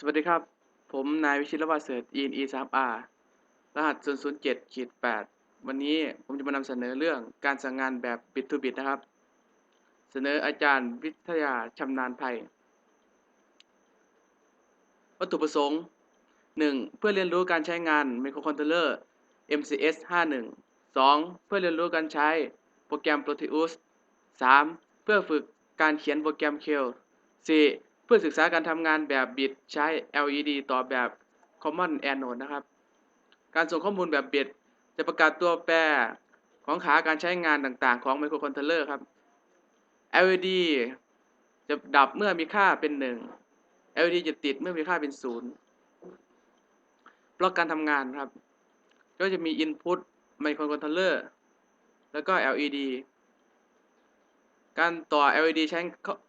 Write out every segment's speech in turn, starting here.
สวัสดีครับ ผมนายวิชิตรวัฒน์เสริฐ ENE 3R รหัส 007ขีด8วันนี้ผมจะมานำเสนอเรื่องการสั่งงานแบบ Bit to Bit นะครับ เสนออาจารย์วิทยาชำนาญภัย วัตถุประสงค์ 1. เพื่อเรียนรู้การใช้งาน Microcontroller MCS 51 2. เพื่อเรียนรู้การใช้โปรแกรม Proteus 3. เพื่อฝึกการเขียนโปรแกรม Kel 4. เพื่อศึกษาการทำงานแบบบิตใช้ LED ต่อแบบ Common Anode นะครับ การส่งข้อมูลแบบบิตจะประกาศตัวแปรของขาการใช้งานต่างๆ ของ Microcontroller ครับ LED จะดับเมื่อมีค่าเป็น 1 LED จะติดเมื่อมีค่าเป็น 0 บล็อกการทำงานครับ ก็จะมี Input Microcontroller แล้วก็ LED การต่อ LED ใช้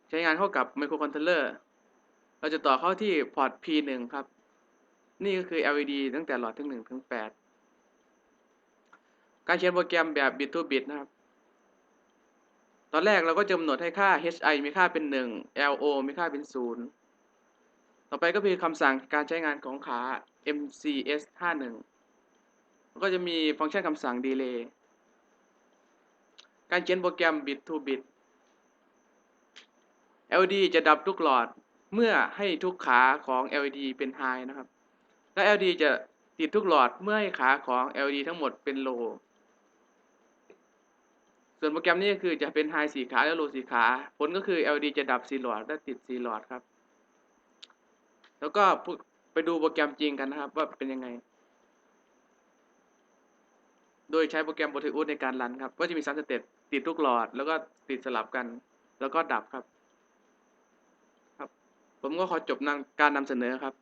ใช้งานเข้ากับ Microcontroller เร เราจะต่อเข้าที่พอร์ต P1 ครับ นี่ก็คือ LED ตั้งแต่หลอดที่1ถึง8การเขียนโปรแกรมแบบ bit to bit นะครับ ตอนแรกเราก็จะกำหนดให้ค่า HI มีค่าเป็น 1 LO มีค่าเป็น 0 ต่อไปก็คือคำสั่งการใช้งานของขา MCS 51ก็จะมีฟังก์ชันคำสั่ง delay การเขียนโปรแกรม bit to bit LED จะดับทุกหลอด เมื่อให้ทุกขาของ LED เป็น high นะครับ และ LED จะติดทุกหลอดเมื่อให้ขาของ LED ทั้งหมดเป็น low ส่วนโปรแกรมนี้ก็คือจะเป็น high 4ขาและ low 4ขา ผลก็คือ LED จะดับ4หลอดและติด4หลอดครับ แล้วก็ไปดูโปรแกรมจริงกันนะครับ ว่าเป็นยังไง โดยใช้โปรแกรม Proteus ในการรันครับ ก็จะมี3สเต็ปติดทุกหลอด แล้วก็ติดสลับกัน แล้วก็ดับครับ ผมก็ขอจบนการนำเสนอครับ